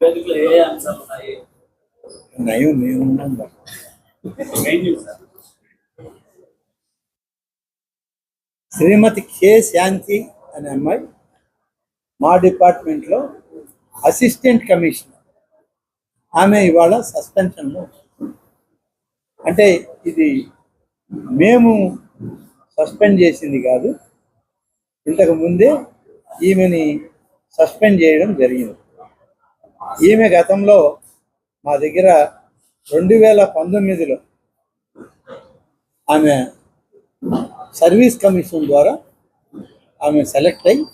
వేదికలో ఏ అంశాలు ఉన్నాయి నయం మేమున్నాం బా. Main sir Srimati K Shanti అనే అమ్మాయి మా డిపార్ట్మెంట్లో అసిస్టెంట్ కమిషనర్ ఆమె ఇవాళ సస్పెన్షన్లో. అంటే ఇది మేము సస్పెండ్ చేసింది కాదు ఇంతకు ముందే ఈమెని సస్పెండ్ చేయడం జరిగింది. ఈమె గతంలో మా దగ్గర రెండు వేల పంతొమ్మిదిలో ఆమె సర్వీస్ కమిషన్ ద్వారా ఆమె సెలెక్ట్ అయ్యి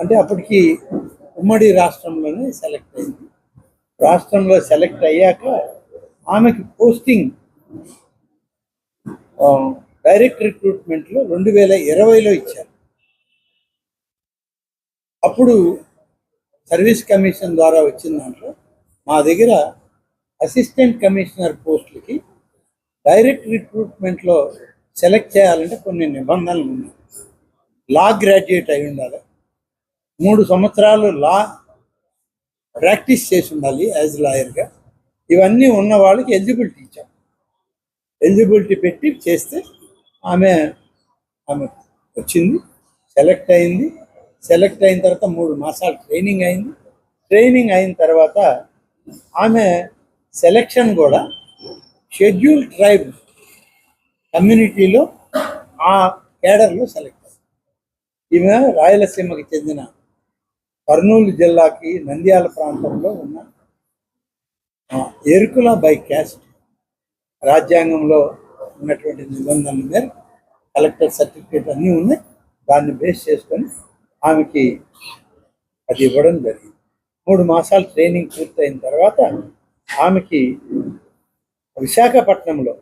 అంటే అప్పటికి ఉమ్మడి రాష్ట్రంలోనే సెలెక్ట్ అయింది. రాష్ట్రంలో సెలెక్ట్ అయ్యాక ఆమెకి పోస్టింగ్ డైరెక్ట్ రిక్రూట్మెంట్లో రెండు వేల ఇరవైలో ఇచ్చారు. అప్పుడు సర్వీస్ కమిషన్ ద్వారా వచ్చిన దాంట్లో మా దగ్గర అసిస్టెంట్ కమిషనర్ పోస్టులకి డైరెక్ట్ రిక్రూట్మెంట్లో సెలెక్ట్ చేయాలంటే కొన్ని నిబంధనలు ఉన్నాయి. లా గ్రాడ్యుయేట్ అయి ఉండాలి. మూడు సంవత్సరాలు లా ప్రాక్టీస్ చేసి ఉండాలి యాజ్ లాయర్గా. ఇవన్నీ ఉన్న వాళ్ళకి ఎలిజిబిలిటీ ఇచ్చాం. ఎలిజిబిలిటీ పెట్టి చేస్తే ఆమె ఆమె వచ్చింది సెలెక్ట్ అయింది. సెలెక్ట్ అయిన తర్వాత మూడు మాసాలు ట్రైనింగ్ అయింది. ట్రైనింగ్ అయిన తర్వాత ఆమె సెలెక్షన్ కూడా షెడ్యూల్ ట్రైబ్ కమ్యూనిటీలో ఆ కేడర్లో సెలెక్ట్ అయింది. ఈమె రాయలసీమకి చెందిన కర్నూలు జిల్లాకి నంద్యాల ప్రాంతంలో ఉన్న ఎరుకుల బై క్యాస్ట్ రాజ్యాంగంలో ఉన్నటువంటి నిబంధనల మేరకు కలెక్టర్ సర్టిఫికేట్ అన్నీ ఉన్నాయి. దాన్ని బేస్ చేసుకొని ఆమెకి అది ఇవ్వడం జరిగింది. మూడు మాసాలు ట్రైనింగ్ పూర్తయిన తర్వాత ఆమెకి విశాఖపట్నంలో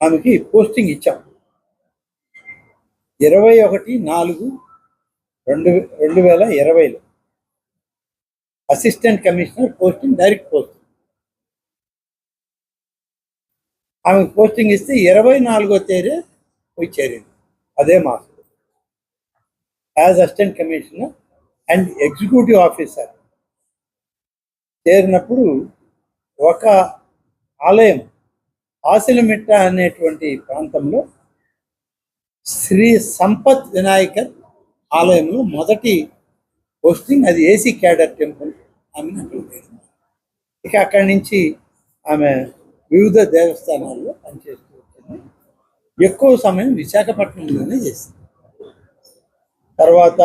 ఆమెకి పోస్టింగ్ ఇచ్చాం. ఇరవై ఒకటి నాలుగు రెండు రెండు వేల ఇరవైలో assistant commissioner posting direct posting. ఆమెకు పోస్టింగ్ ఇస్తే ఇరవై నాలుగో తేదీ పోయి చేరింది. అదే master. As assistant commissioner and executive officer చేరినప్పుడు ఒక ఆలయం ఆసిలమిట్ట అనేటువంటి ప్రాంతంలో శ్రీ సంపత్ వినాయకర్ ఆలయంలో మొదటి పోస్టింగ్ అది ఏసీ క్యాడర్ టెంపుల్ ఆమె అక్కడ ఇక అక్కడి నుంచి ఆమె వివిధ దేవస్థానాల్లో పనిచేస్తుంది. ఎక్కువ సమయం విశాఖపట్నంలోనే చేసింది. తర్వాత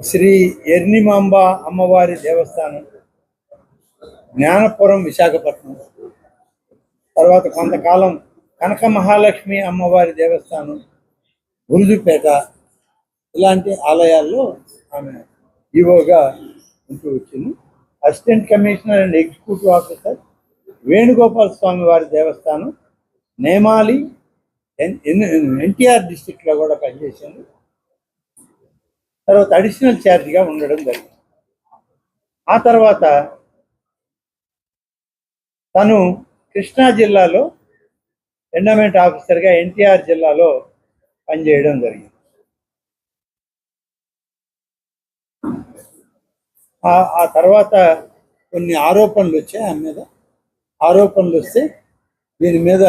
శ్రీ ఎర్నిమాంబ అమ్మవారి దేవస్థానం జ్ఞానపురం విశాఖపట్నం తర్వాత కొంతకాలం కనక మహాలక్ష్మి అమ్మవారి దేవస్థానం గురుజుపేట ఇలాంటి ఆలయాల్లో ఆమె ఈవోగా ఉంటూ వచ్చింది. Assistant commissioner and executive officer Venugopala Swamy వారి దేవస్థానం నేమాలి ఎన్టీఆర్ డిస్టిక్లో కూడా పనిచేశాను తర్వాత అడిషనల్ ఛార్జ్గా ఉండడం జరిగింది. ఆ తర్వాత తను కృష్ణా జిల్లాలో ఎండమెంట్ ఆఫీసర్గా ఎన్టీఆర్ జిల్లాలో పనిచేయడం జరిగింది. ఆ- ఆ తర్వాత కొన్ని ఆరోపణలు వచ్చాయి ఆమె మీద. ఆరోపణలు వస్తే దీని మీద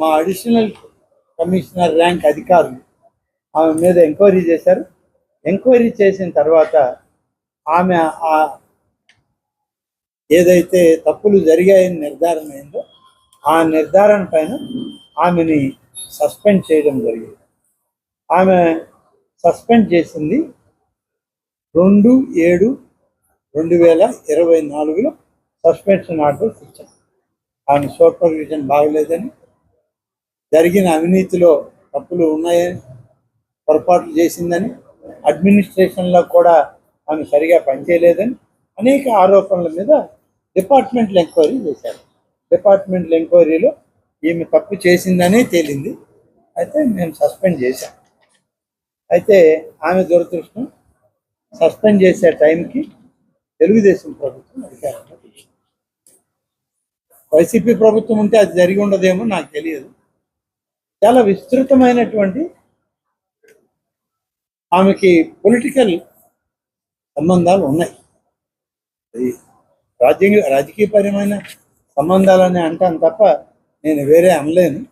మా అడిషనల్ కమిషనర్ ర్యాంక్ అధికారులు ఆమె మీద ఎంక్వైరీ చేశారు. ఎంక్వైరీ చేసిన తర్వాత ఆమె ఆ ఏదైతే తప్పులు జరిగాయని నిర్ధారణ అయిందో ఆ నిర్ధారణ పైన ఆమెని సస్పెండ్ చేయడం జరిగింది. ఆమె సస్పెండ్ చేసింది రెండు ఏడు రెండు వేల ఇరవై నాలుగులో సస్పెన్షన్ ఆర్డర్స్ ఇచ్చాం ఆమె సూపర్విజన్ బాగలేదని జరిగిన అవినీతిలో తప్పులు ఉన్నాయని పొరపాట్లు చేసిందని అడ్మినిస్ట్రేషన్లో కూడా ఆమె సరిగా పనిచేయలేదని అనేక ఆరోపణల మీద డిపార్ట్మెంట్ ఎంక్వైరీ చేశారు. డిపార్ట్మెంట్ల ఎంక్వైరీలో ఈమె తప్పు చేసిందనే తేలింది. అయితే మేము సస్పెండ్ చేశాం అయితే ఆమె దురదృష్టం సస్పెండ్ చేసే టైంకి తెలుగుదేశం ప్రభుత్వం అధికారంలో వైసీపీ ప్రభుత్వం ఉంటే అది జరిగి ఉండదేమో నాకు తెలియదు. చాలా విస్తృతమైనటువంటి ఆమెకి పొలిటికల్ సంబంధాలు ఉన్నాయి. అది రాజ్యాంగ రాజకీయపరమైన సంబంధాలని అంటాను తప్ప నేను వేరే అనలేను.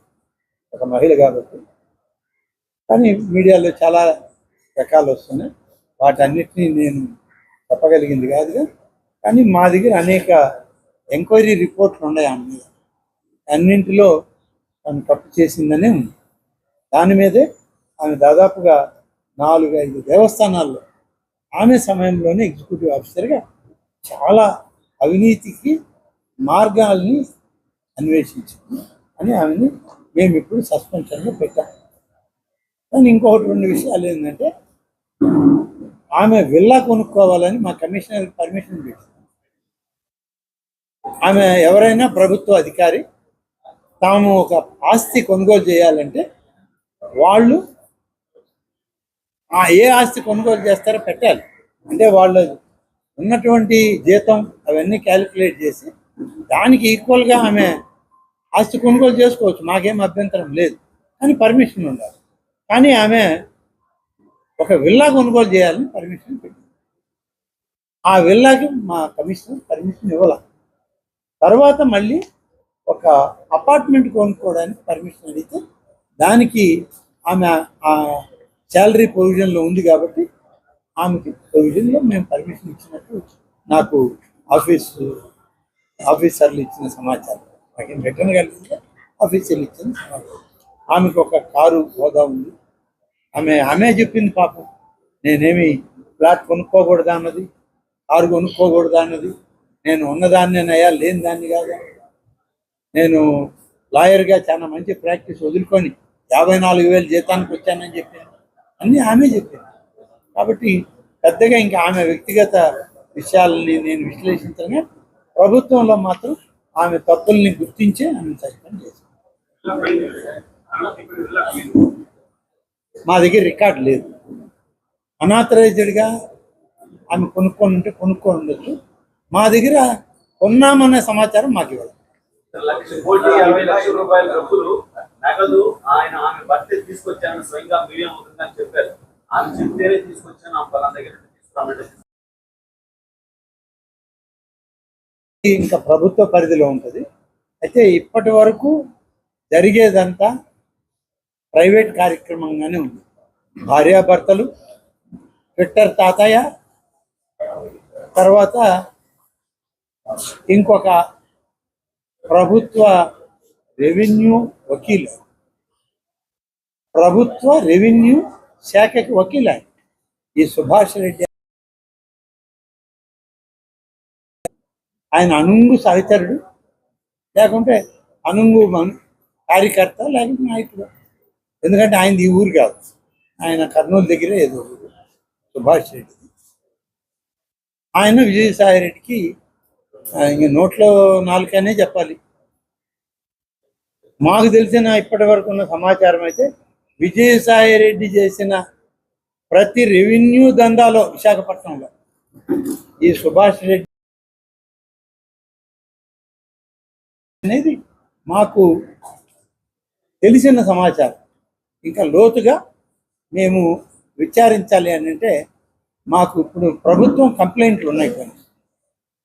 ఒక మహిళ కాబట్టి. కానీ మీడియాలో చాలా రకాలు వస్తున్నాయి. వాటన్నిటినీ నేను చెప్పగలిగింది కాదుగా. కానీ మా దగ్గర అనేక ఎంక్వైరీ రిపోర్ట్లు ఉన్నాయి ఆమె మీద. అన్నింటిలో ఆమె తప్పు చేసిందనే ఉంది. దాని మీదే ఆమె దాదాపుగా నాలుగు ఐదు దేవస్థానాల్లో ఆమె సమయంలోనే ఎగ్జిక్యూటివ్ ఆఫీసర్గా చాలా అవినీతికి మార్గాల్ని అన్వేషించింది అని ఆమెని మేము ఇప్పుడు సస్పెన్షన్లో పెట్టాం. కానీ ఇంకొకటి రెండు విషయాలు ఏంటంటే ఆమె విల్లా కొనుక్కోవాలని మా కమిషనర్ పర్మిషన్ పెట్టింది ఆమె ఎవరైనా ప్రభుత్వ అధికారి తాము ఒక ఆస్తి కొనుగోలు చేయాలంటే వాళ్ళు ఆ ఏ ఆస్తి కొనుగోలు చేస్తారో పెట్టాలి. అంటే వాళ్ళు ఉన్నటువంటి జీతం అవన్నీ క్యాలిక్యులేట్ చేసి దానికి ఈక్వల్గా ఆమె ఆస్తి కొనుగోలు చేసుకోవచ్చు. మాకేం అభ్యంతరం లేదు. కానీ పర్మిషన్ ఉండాలి. కానీ ఆమె ఒక విల్లా కొనుగోలు చేయాలని పర్మిషన్ పెట్టింది ఆ విల్లాకి మా కమిషనర్ పర్మిషన్ ఇవ్వాలి. తర్వాత మళ్ళీ ఒక అపార్ట్మెంట్ కొనుక్కోవడానికి పర్మిషన్ అడిగితే దానికి ఆమె ఆ శాలరీ ప్రొవిజన్లో ఉంది కాబట్టి ఆమెకి ప్రొవిజన్లో మేము పర్మిషన్ ఇచ్చినట్టు నాకు ఆఫీస్ ఆఫీసర్లు ఇచ్చిన సమాచారం. నాకు రిటర్న్ కలిగింది ఆఫీసర్లు ఇచ్చిన సమాచారం. ఆమెకు ఒక కారు హోదా ఉంది. ఆమె ఆమె చెప్పింది పాపం. నేనేమి ఫ్లాట్ కొనుక్కోకూడదా అన్నది? కారు కొనుక్కోకూడదా అన్నది? నేను ఉన్నదాన్ని అయ్యా లేని దాన్ని కాదు? నేను లాయర్గా చాలా మంచి ప్రాక్టీస్ వదులుకొని యాభై నాలుగు వేలు జీతానికి వచ్చానని చెప్పింది అన్నీ ఆమె చెప్పింది కాబట్టి పెద్దగా ఇంకా ఆమె వ్యక్తిగత విషయాలని నేను విశ్లేషించగా ప్రభుత్వంలో మాత్రం ఆమె తప్పుల్ని గుర్తించి ఆమె సస్పెండ్ చేశాను మా దగ్గర రికార్డు లేదు. అనాథరైజ్డ్గా ఆమె కొనుక్కొని ఉంటే కొనుక్కొని ఉండొచ్చు మా దగ్గర కొన్నామనే సమాచారం మాకు ఇవ్వాలి లక్ష కోటి అరవై లక్షల రూపాయల డబ్బులు నగదు ఆయన ఆమె భర్త తీసుకొచ్చాను స్వయంగా మీడియా అవుతుందని చెప్పారు. ఆమె చెప్తేనే తీసుకొచ్చాను ఆ పలానా దగ్గర తీసుకురామంటే ఇంకా ప్రభుత్వ పరిధిలో ఉంటుంది. అయితే ఇప్పటి వరకు జరిగేదంతా ప్రైవేట్ కార్యక్రమంగానే ఉంది. భార్యాభర్తలు ట్విట్టర్ తాతయ్య తర్వాత ఇంకొక ప్రభుత్వ రెవెన్యూ వకీలు. ప్రభుత్వ రెవెన్యూ శాఖకి వకీలు. ఆయన ఈ సుభాష్ రెడ్డి ఆయన అనుంగు సహచరుడు లేకుంటే అనుంగు కార్యకర్త లేకుంటే నాయకుడు. ఎందుకంటే ఆయనది ఈ ఊరు కాదు. ఆయన కర్నూలు దగ్గరే ఏదో ఊరు. సుభాష్ రెడ్డి ఆయన విజయసాయి రెడ్డికి ఇంక నోట్లో నాలుకనే చెప్పాలి. మాకు తెలిసిన ఇప్పటి వరకు ఉన్న సమాచారం అయితే విజయసాయి రెడ్డి చేసిన ప్రతి రెవెన్యూ దందాలో విశాఖపట్నంలో ఈ సుభాష్ రెడ్డి అనేది మాకు తెలిసిన సమాచారం. ఇంకా లోతుగా మేము విచారించాలి అని అంటే మాకు ఇప్పుడు ప్రభుత్వం కంప్లైంట్లు ఉన్నాయి కొన్ని.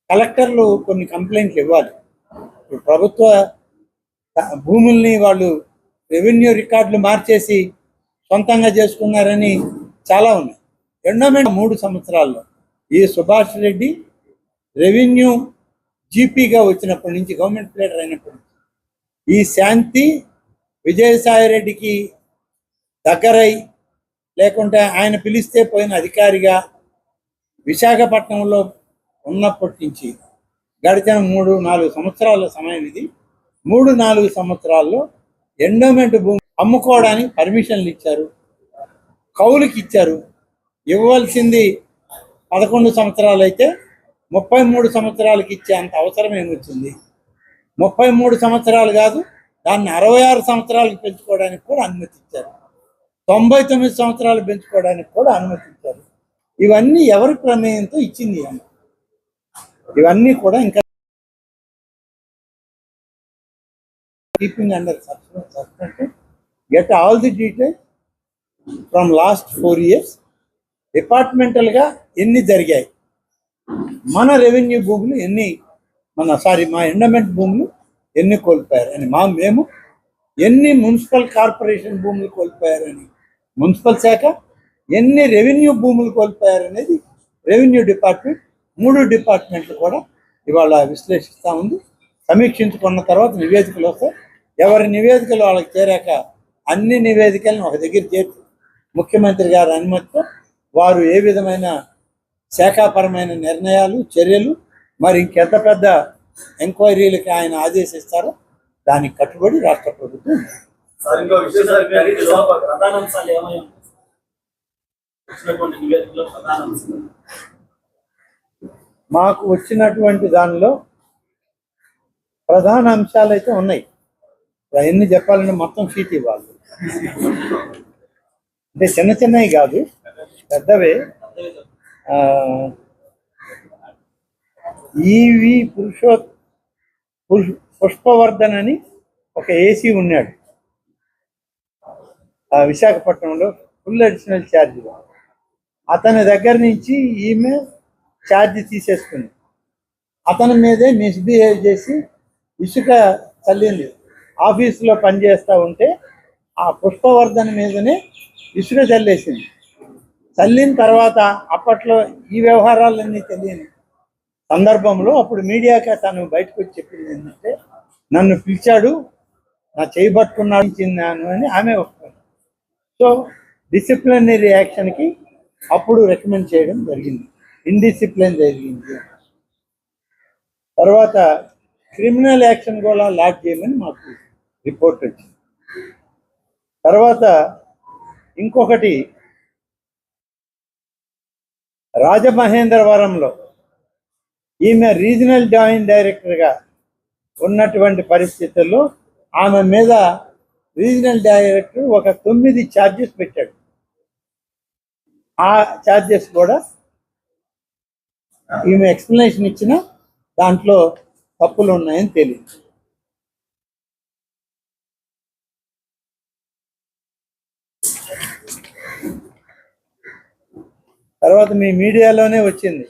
కలెక్టర్లు కొన్ని కంప్లైంట్లు ఇవ్వాలి. ప్రభుత్వ భూముల్ని వాళ్ళు రెవెన్యూ రికార్డులు మార్చేసి సొంతంగా చేసుకున్నారని చాలా ఉన్నాయి. ఎండోమెంట్ మూడు సంవత్సరాల్లో ఈ సుభాష్ రెడ్డి రెవెన్యూ జీపీగా వచ్చినప్పటి నుంచి గవర్నమెంట్ ప్లేయర్ అయినప్పటి నుంచి ఈ శాంతి విజయసాయి రెడ్డికి దగ్గరై లేకుంటే ఆయన పిలిస్తే పోయిన అధికారిగా విశాఖపట్నంలో ఉన్నప్పటి నుంచి గడిచిన మూడు నాలుగు సంవత్సరాల సమయం ఇది. మూడు నాలుగు సంవత్సరాల్లో ఎండోమెంట్ భూమి అమ్ముకోవడానికి పర్మిషన్లు ఇచ్చారు. కౌలుకి ఇచ్చారు. ఇవ్వాల్సింది పదకొండు సంవత్సరాలు అయితే ముప్పై మూడు సంవత్సరాలకి ఇచ్చే అంత అవసరం ఏమొచ్చింది? ముప్పై మూడు సంవత్సరాలు కాదు దాన్ని అరవై ఆరు సంవత్సరాలకు పెంచుకోవడానికి కూడా అనుమతి ఇచ్చారు. తొంభై తొమ్మిది సంవత్సరాలు పెంచుకోవడానికి కూడా అనుమతి ఇచ్చారు. ఇవన్నీ ఎవరి ప్రమేయంతో ఇచ్చింది ఈ అమ్మ? ఇవన్నీ కూడా ఇంకా keeping under suspend get all the details from last four years డిపార్ట్మెంటల్గా ఎన్ని జరిగాయి? మన రెవెన్యూ భూములు ఎన్ని మన సారీ మా ఎండమెంట్ భూములు ఎన్ని కోల్పోయారు అని మా మేము ఎన్ని మున్సిపల్ కార్పొరేషన్ భూములు కోల్పోయారని మున్సిపల్ శాఖ ఎన్ని రెవెన్యూ భూములు కోల్పోయారనేది రెవెన్యూ డిపార్ట్మెంట్ మూడు డిపార్ట్మెంట్లు కూడా ఇవాళ విశ్లేషిస్తూ ఉంది. సమీక్షించుకున్న తర్వాత నివేదికలు వస్తాయి ఎవరి నివేదికలు వాళ్ళకి చేరాక అన్ని నివేదికలను ఒక దగ్గర చేర్చి ముఖ్యమంత్రి గారి అనుమతితో వారు ఏ విధమైన శాఖాపరమైన నిర్ణయాలు చర్యలు మరి ఇంకెంత పెద్ద ఎంక్వైరీలకి ఆయన ఆదేశిస్తారో దానికి కట్టుబడి రాష్ట్ర ప్రభుత్వం ప్రధాన అంశాలు ఏమై ఉన్నాయి వచ్చినటువంటి నివేదికలో ప్రధాన అంశాలు మాకు వచ్చినటువంటి దానిలో ప్రధాన అంశాలు అయితే ఉన్నాయి. అవన్నీ చెప్పాలంటే మొత్తం సీట్ ఇవ్వాలి. అంటే చిన్న చిన్నవి కాదు పెద్దవే. ఆ, ఈవి పురుషో పురుష- పుష్పవర్ధన్ అని ఒక ఏసీ ఉన్నాడు. ఆ విశాఖపట్నంలో ఫుల్ అడిషనల్ ఛార్జ్. అతని దగ్గర నుంచి ఈమె ఛార్జ్ తీసేసుకుంది. అతని మీదే మిస్బిహేవ్ చేసి ఇసుక చల్లింది. ఆఫీసులో పనిచేస్తూ ఉంటే ఆ పుష్పవర్ధన్ మీదనే ఇసుక చల్లేసింది. చల్లిన తర్వాత అప్పట్లో ఈ వ్యవహారాలన్నీ తెలియని సందర్భంలో అప్పుడు మీడియాకి తను బయటకు వచ్చి చెప్పింది ఏంటంటే నన్ను పిలిచాడు నా చేయి అని ఆమె ఒప్పుకుంది. సో డిసిప్లినరీ యాక్షన్కి అప్పుడు రికమెండ్ చేయడం జరిగింది. ఇండిసిప్లిన్ జరిగింది. తర్వాత క్రిమినల్ యాక్షన్ కూడా లాక్ చేయమని మాకు రిపోర్ట్ వచ్చింది. తర్వాత ఇంకొకటి రాజమహేంద్రవరంలో ఈమె రీజనల్ జాయింట్ డైరెక్టర్గా ఉన్నటువంటి పరిస్థితుల్లో ఆమె మీద రీజనల్ డైరెక్టర్ ఒక తొమ్మిది ఛార్జెస్ పెట్టాడు. ఆ ఛార్జెస్ కూడా ఈమె ఎక్స్ప్లెనేషన్ ఇచ్చిన దాంట్లో తప్పులు ఉన్నాయని తెలియదు. తర్వాత మీ మీడియాలోనే వచ్చింది.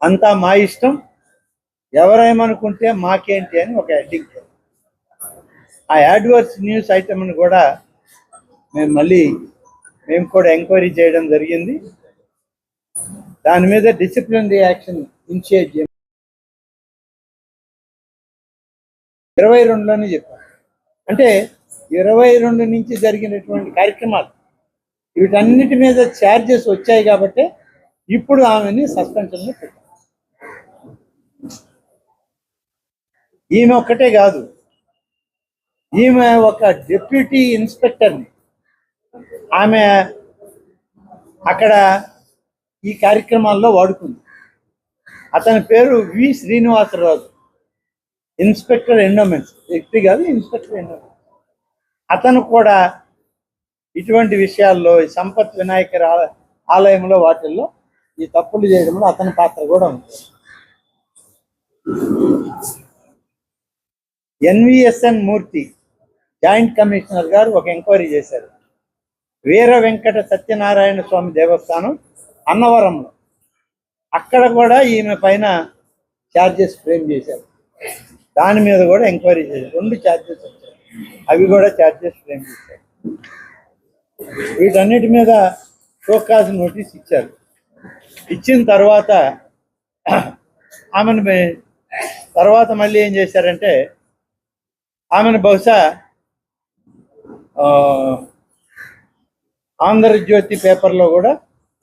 అంతా మా ఇష్టం ఎవరేమనుకుంటే మాకేంటి అని ఒక హెడ్డింగ్ ఆ యాడ్వర్స్ న్యూస్ ఐటమ్ని కూడా మేము మళ్ళీ మేము కూడా ఎంక్వైరీ చేయడం జరిగింది. దాని మీద డిసిప్లిన్ రియాక్షన్ ఇనిషియేట్ చేయ ఇరవై రెండులోనే చెప్పాను అంటే ఇరవై రెండు నుంచి జరిగినటువంటి కార్యక్రమాలు వీటన్నిటి మీద ఛార్జెస్ వచ్చాయి కాబట్టి ఇప్పుడు ఆమెని సస్పెన్షన్లో పెట్టారు. ఈమె ఒక్కటే కాదు ఈమె ఒక డిప్యూటీ ఇన్స్పెక్టర్ని ఆమె అక్కడ ఈ కార్యక్రమాల్లో వాడుకుంది. అతని పేరు వి శ్రీనివాసరాజు. ఇన్స్పెక్టర్ ఎండోమెంట్స్ వ్యక్తి కాదు ఇన్స్పెక్టర్ ఎండోమెంట్స్ అతను కూడా ఇటువంటి విషయాల్లో ఈ సంపత్ వినాయకర్ ఆలయంలో వాటిల్లో ఈ తప్పులు చేయడంలో అతని పాత్ర కూడా ఉంది. ఎన్విఎస్ఎన్ మూర్తి జాయింట్ కమిషనర్ గారు ఒక ఎంక్వైరీ చేశారు. వీర వెంకట సత్యనారాయణ స్వామి దేవస్థానం అన్నవరంలో. అక్కడ కూడా ఈమె పైన ఛార్జెస్ ఫ్రేమ్ చేశారు. దాని మీద కూడా ఎంక్వైరీ చేశారు. రెండు ఛార్జెస్ వచ్చాయి. అవి కూడా ఛార్జెస్ ఫ్రేమ్ చేశారు. వీటన్నిటి మీద షోకాజ్ నోటీస్ ఇచ్చారు. ఇచ్చిన తర్వాత ఆమెను తర్వాత మళ్ళీ ఏం చేశారంటే ఆమెను బహుశా ఆంధ్రజ్యోతి పేపర్లో కూడా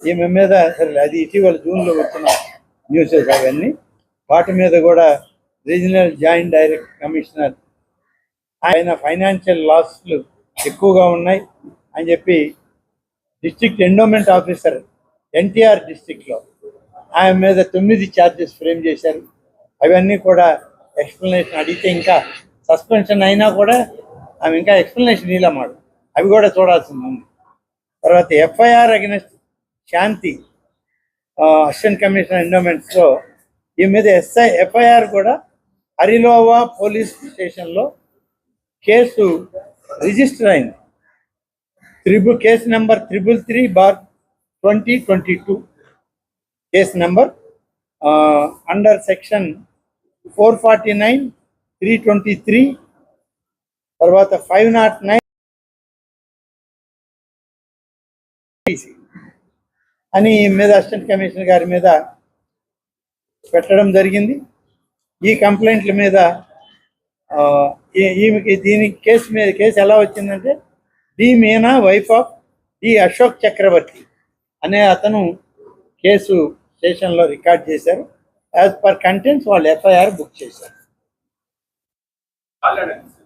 ఈమె మీద అసలు అది ఇటీవల జూన్లో వచ్చిన న్యూసెస్ అవన్నీ. వాటి మీద కూడా రీజనల్ జాయింట్ డైరెక్ట్ కమిషనర్ ఆయన ఫైనాన్షియల్ లాస్లు ఎక్కువగా ఉన్నాయి అని చెప్పి డిస్ట్రిక్ట్ ఎండోమెంట్ ఆఫీసర్ ఎన్టీఆర్ డిస్టిక్లో ఆయన మీద తొమ్మిది ఛార్జెస్ ఫ్రేమ్ చేశారు. అవన్నీ కూడా ఎక్స్ప్లెనేషన్ అడిగితే ఇంకా సస్పెన్షన్ అయినా కూడా ఆమె ఇంకా ఎక్స్ప్లెనేషన్ ఇలామాడు అవి కూడా చూడాల్సింది ఉంది. తర్వాత FIR against Shanti assistant commissioner ఎండోమెంట్స్లో ఈ మీద ఎస్ఐ ఎఫ్ఐఆర్ కూడా హరిలోవా పోలీస్ స్టేషన్లో కేసు రిజిస్టర్ అయింది. Triple case number triple three bar twenty twenty two. Case number under section four forty nine three twenty three తర్వాత ఫైవ్ నాట్ నైన్ అని ఈ మీద అసిస్టెంట్ కమిషనర్ గారి మీద పెట్టడం జరిగింది. ఈ కంప్లైంట్ల మీద ఈమెకి దీని కేసు మీద కేసు ఎలా వచ్చిందంటే D Meena wife of D Ashok Chakravarthi అనే అతను కేసు స్టేషన్లో రికార్డ్ చేశారు. యాజ్ పర్ కంటెంట్స్ వాళ్ళు ఎఫ్ఐఆర్ బుక్ చేశారు. కాలేడండి